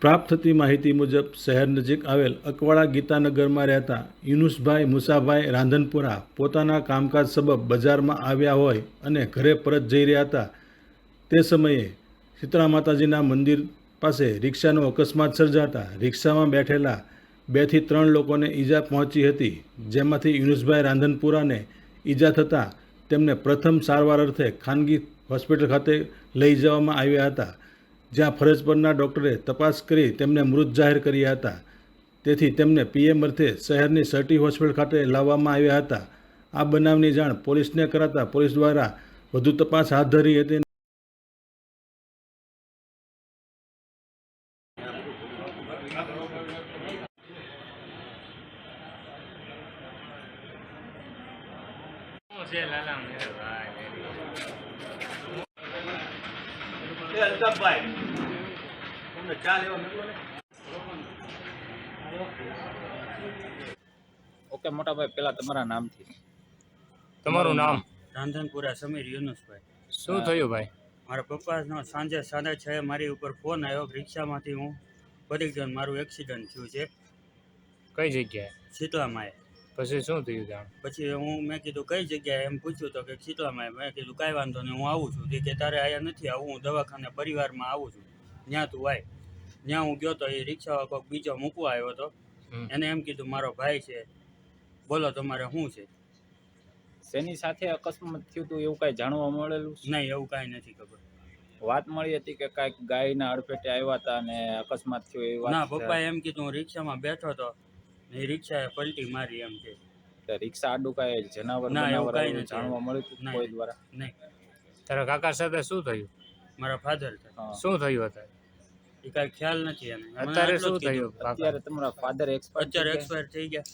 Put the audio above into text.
પ્રાપ્ત થતી માહિતી મુજબ શહેર નજીક આવેલ અકવાડા ગીતાનગરમાં રહેતા યુનુસભાઈ મુસાભાઈ રાંધનપુરા પોતાના કામકાજ સબબ બજારમાં આવ્યા હોય અને ઘરે પરત જઈ રહ્યા હતા. તે સમયે શીતળા માતાજીના મંદિર પાસે રિક્ષાનો અકસ્માત સર્જાતા રિક્ષામાં બેઠેલા બેથી ત્રણ લોકોને ઈજા પહોંચી હતી, જેમાંથી યુનુસભાઈ રાંધનપુરાને ઈજા થતાં તેમને પ્રથમ સારવાર અર્થે ખાનગી હોસ્પિટલ ખાતે લઈ જવામાં આવ્યા હતા. જ્યાં ફરજ પરના ડૉક્ટરે તપાસ કરી તેમને મૃત જાહેર કર્યા હતા. તેથી તેમને પીએમ અર્થે શહેરની સર્ટી હોસ્પિટલ ખાતે લાવવામાં આવ્યા હતા. આ બનાવની જાણ પોલીસને કરાતા પોલીસ દ્વારા વધુ તપાસ હાથ ધરી હતી. છે, લાલા, મેરે ભાઈ. એ તમને ચા લેવા મોકલો ને ઓકે મોટાભાઈ પેલા તમારા નામથી. તમારું નામ? રાંધનપુરા સમીર યુનુસભાઈ. શું થયું ભાઈ? મારા પપ્પાનો સાંજે સાડા છ મારી ઉપર ફોન આવ્યો. રિક્ષામાંથી હું પડી ગયો મારું એક્સિડન્ટ થયું છે. કઈ જગ્યાએ? શીતળામાએ પછી શું થયું જાણ પછી હું મેં કીધું કઈ જગ્યાએ? એમ પૂછ્યું તો કે શીતળામાએ મેં કીધું કાંઈ વાંધો નહીં હું આવું છું. કે તારે અહીંયા નથી આવું હું દવાખાને પરિવારમાં આવું છું. ત્યાં તું આય. ત્યાં હું ગયો તો એ રિક્ષાવાળો કોઈક બીજો મૂકવા આવ્યો હતો એને એમ કીધું મારો ભાઈ છે. બોલો તમારે શું છે? શેની સાથે અકસ્માત થયું હતું એવું કાંઈ જાણવા મળેલું નહીં એવું કાંઈ નથી ખબર. વાત મળી હતી કે કાંઈક ગાયના અડફેટે આવ્યા હતા અને અકસ્માત થયો એ વાત ના પપ્પાએ એમ કીધું હું રિક્ષામાં બેઠો હતો એ રિક્ષાએ પલટી મારી એમ કે. રિક્ષા આડું કાંઈ જનાવર ના, એવું કાંઈ નથી. જાણવા મળ્યું હતું ના. કોઈ દ્વારા? નહીં. તારા કાકા સાથે શું થયું? મારા ફાધર છે શું થયું અત્યારે? એ કાંઈ ખ્યાલ નથી એને. અત્યારે શું થયું? અત્યારે તમારા ફાધર એક્સપર્ટ અત્યારે એક્સપાયર થઈ ગયા.